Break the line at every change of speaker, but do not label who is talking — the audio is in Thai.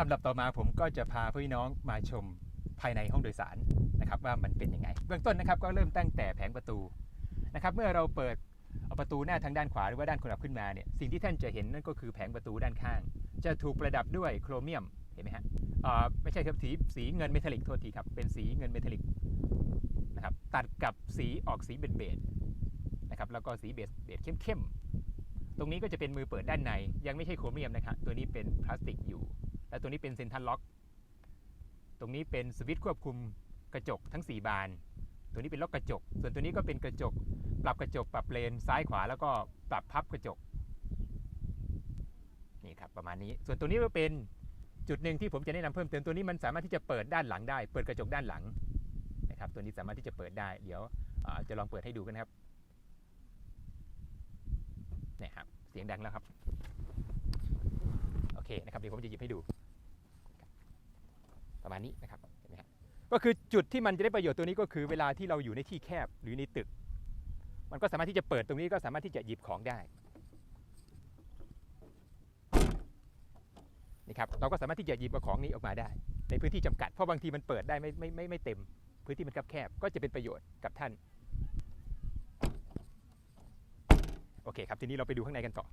ลำดับต่อมาผมก็จะพาพี่น้องมาชมภายในห้องโดยสารนะครับว่ามันเป็นยังไง เบื้องต้นนะครับก็เริ่มตั้งแต่แผงประตูนะครับเมื่อเราเปิดเอาประตูหน้าทางด้านขวาหรือว่าด้านคนขับขึ้นมาเนี่ยสิ่งที่ท่านจะเห็นนั่นก็คือแผงประตูด้านข้าง จะถูกประดับด้วยโครเมียมเห็นไหมฮะไม่ใช่ครับสีสีเงินเมทัลลิกโทษทีครับเป็นสีเงินเมทัลลิกนะครับตัดกับสีออกสีเบจเบจนะครับแล้วก็สีเบจเบจเข้มๆตรงนี้ก็จะเป็นมือเปิดด้านในยังไม่ใช่โครเมียมนะครับตัวนี้เป็นพลาสติกอยู่ และตัวนี้เป็นเซนทันล็อก ตรงนี้เป็นสวิตช์ควบคุมกระจกทั้ง 4 บาน ตัวนี้เป็นล็อกกระจก ส่วนตัวนี้ก็เป็นกระจก ปรับกระจก ปรับเลนซ้ายขวา แล้วก็ปรับพับกระจก นี่ครับประมาณนี้ ส่วนตัวนี้ก็เป็นจุดหนึ่งที่ผมจะแนะนำเพิ่มเติมตัวนี้มันสามารถที่จะเปิดด้านหลังได้ เปิดกระจกด้านหลังนะครับ ตัวนี้สามารถที่จะเปิดได้ เดี๋ยวจะลองเปิดให้ดูกันครับนี่ครับ เสียงดังแล้วครับ โอเคนะครับ เดี๋ยวผมจะหยิบให้ดู ประมาณนี้นะครับเห็นไหมครับก็คือจุดที่มันจะได้ประโยชน์ตัวนี้ก็คือเวลาที่เราอยู่ในที่แคบหรือในตึก มันก็สามารถที่จะเปิดตรงนี้ก็สามารถที่จะหยิบของได้นี่ครับเราก็สามารถที่จะหยิบเอาของนี้ออกมาได้ ในพื้นที่จำกัดเพราะบางทีมันเปิดได้ไม่ไม่ไม่ไม่เต็ม พื้นที่มันแคบๆก็จะเป็นประโยชน์กับท่านโอเคครับทีนี้เราไปดูข้างในกันต่อ